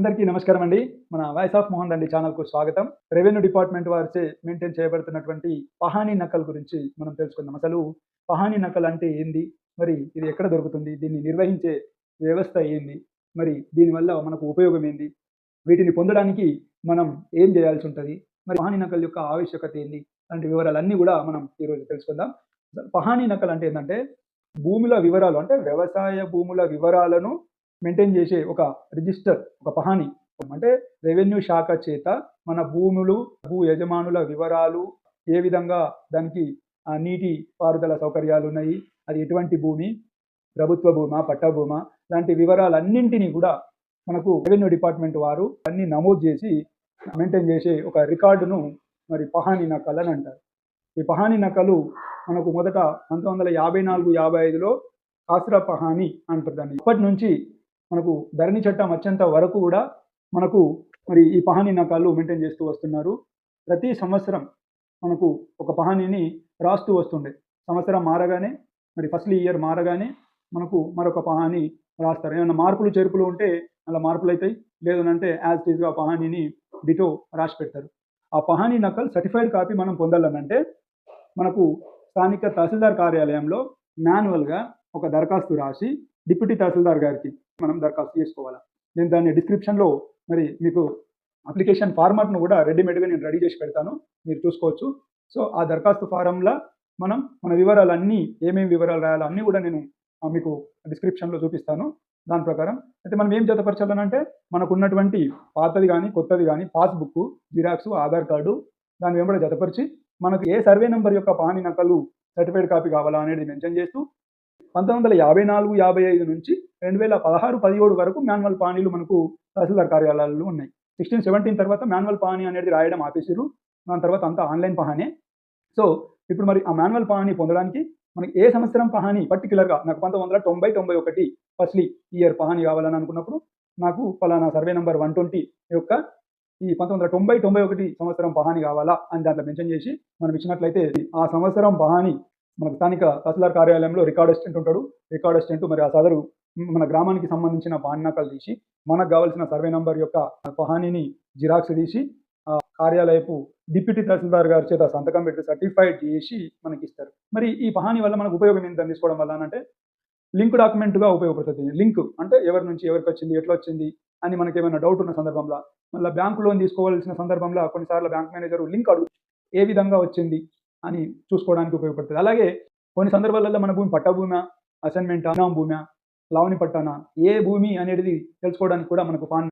అందరికీ నమస్కారం అండి. మన వాయిస్ ఆఫ్ మోహన్ దండి ఛానల్కు స్వాగతం. రెవెన్యూ డిపార్ట్మెంట్ వారిచే మెయింటైన్ చేయబడుతున్నటువంటి పహానీ నకల్ గురించి మనం తెలుసుకుందాం. అసలు పహానీ నకల్ అంటే ఏంది? మరి ఇది ఎక్కడ దొరుకుతుంది? దీన్ని నిర్వహించే వ్యవస్థ ఏంది? మరి దీనివల్ల మనకు ఉపయోగం ఏంది? వీటిని పొందడానికి మనం ఏం చేయాల్సి ఉంటుంది? మరి పహానీ నకల్ యొక్క ఆవశ్యకత ఏంది? అలాంటి వివరాలన్నీ కూడా మనం ఈరోజు తెలుసుకుందాం. పహానీ నకల్ అంటే ఏంటంటే భూముల వివరాలు అంటే వ్యవసాయ భూముల వివరాలను మెయింటైన్ చేసే ఒక రిజిస్టర్ ఒక పహాని అంటే రెవెన్యూ శాఖ చేత మన భూములు భూ యజమానుల వివరాలు ఏ విధంగా దానికి ఆ, నీటి పారుదల సౌకర్యాలు ఉన్నాయి అది ఎటువంటి భూమి ప్రభుత్వ భూమా పట్టభూమా లాంటి వివరాలన్నింటినీ కూడా మనకు రెవెన్యూ డిపార్ట్మెంట్ వారు అన్ని నమోదు చేసి మెయింటైన్ చేసే ఒక రికార్డును మరి పహాని నకలు అని అంటారు. ఈ పహాని నకలు మనకు మొదట పంతొమ్మిది వందల యాభై నాలుగు యాభై ఐదులో కాసరా పహాని అంటారు దాన్ని. అప్పటి నుంచి మనకు ధరణి చట్టం వచ్చేంత వరకు కూడా మనకు మరి ఈ పహానీ నకాలు మెయింటైన్ చేస్తూ వస్తున్నారు. ప్రతి సంవత్సరం మనకు ఒక పహానీని రాస్తూ వస్తుండే. సంవత్సరం మారగానే మరి ఫస్ట్ ఇయర్ మారగానే మనకు మరొక పహానీ రాస్తారు. ఏమైనా మార్పులు చేర్పులు ఉంటే అలా మార్పులు అవుతాయి. లేదనంటే యాజ్ టీజ్గా పహానీని డిటో రాసి పెడతారు. ఆ పహానీ నకల్ సర్టిఫైడ్ కాపీ మనం పొందాలనంటే మనకు స్థానిక తహసీల్దార్ కార్యాలయంలో మాన్యువల్గా ఒక దరఖాస్తు రాసి డిప్యూటీ తహసీల్దార్ గారికి మనం దరఖాస్తు చేసుకోవాలా? నేను దాన్ని డిస్క్రిప్షన్లో మరి మీకు అప్లికేషన్ ఫార్మాట్ను కూడా రెడీమేడ్గా నేను రెడీ చేసి పెడతాను. మీరు చూసుకోవచ్చు. సో ఆ దరఖాస్తు ఫారంలో మనం మన వివరాలన్నీ ఏమేమి వివరాలు రాయాలో అన్నీ కూడా నేను మీకు డిస్క్రిప్షన్లో చూపిస్తాను. దాని ప్రకారం అయితే మనం ఏం జతపరచాలనంటే మనకు ఉన్నటువంటి పాతది కానీ కొత్తది కానీ పాస్బుక్ జిరాక్స్ ఆధార్ కార్డు దాని వెంబడి జతపరిచి మనకు ఏ సర్వే నెంబర్ యొక్క పాని నకలు సర్టిఫైడ్ కాపీ కావాలా అనేది మెన్షన్ చేస్తూ పంతొమ్మిది వందల యాభై నాలుగు యాభై ఐదు నుంచి రెండు వేల పదహారు పదిహేడు వరకు మాన్యువల్ పానీలు మనకు తహసీల్దార్ కార్యాలయాలు ఉన్నాయి. సిక్స్టీన్ సెవెంటీన్ తర్వాత మాన్యువల్ పానీ అనేది రాయడం ఆపేసారు దాని తర్వాత అంతా ఆన్లైన్ పహానే. సో ఇప్పుడు మరి ఆ మాన్యువల్ పహానీ పొందడానికి మనకి ఏ సంవత్సరం పహానీ పర్టికులర్గా నాకు పంతొమ్మిది వందల తొంభై తొంభై ఒకటి ఫస్ట్లీ ఇయర్ పహానీ కావాలని అనుకున్నప్పుడు నాకు ఫలానా సర్వే నెంబర్ వన్ ట్వంటీ యొక్క ఈ పంతొమ్మిది వందల తొంభై తొంభై ఒకటి సంవత్సరం పహానీ కావాలా అని దాంట్లో మెన్షన్ చేసి మనం ఇచ్చినట్లయితే ఆ సంవత్సరం పహానీ మనకు స్థానిక తహసీల్దార్ కార్యాలయంలో రికార్డ్ అసిస్టెంట్ ఉంటాడు. రికార్డ్ అసిస్టెంట్ మరి ఆ సదరు మన గ్రామానికి సంబంధించిన పాణ్యాకాలు తీసి మనకు కావాల్సిన సర్వే నంబర్ యొక్క పహానీని జిరాక్స్ తీసి ఆ కార్యాలయపు డిప్యూటీ తహసీల్దార్ గారి చేత సంతకం పెట్టి సర్టిఫైడ్ చేసి మనకి ఇస్తారు. మరి ఈ పహాని వల్ల మనకు ఉపయోగం ఏంటని తీసుకోవడం వల్ల అంటే లింక్ డాక్యుమెంట్గా ఉపయోగపడుతుంది. లింక్ అంటే ఎవరి నుంచి ఎవరికి వచ్చింది ఎట్లా వచ్చింది అని మనకి ఏమైనా డౌట్ ఉన్న సందర్భంలో మళ్ళీ బ్యాంకు లోన్ తీసుకోవాల్సిన సందర్భంలో కొన్నిసార్లు బ్యాంక్ మేనేజర్ లింక్ అడుగు ఏ విధంగా వచ్చింది అని చూసుకోవడానికి ఉపయోగపడుతుంది. అలాగే కొన్ని సందర్భాలలో మన భూమి పట్టా భూమా అసైన్మెంట్ అనాం భూమా లావణి పట్టానా ఏ భూమి అనేది తెలుసుకోవడానికి కూడా మనకు పాన్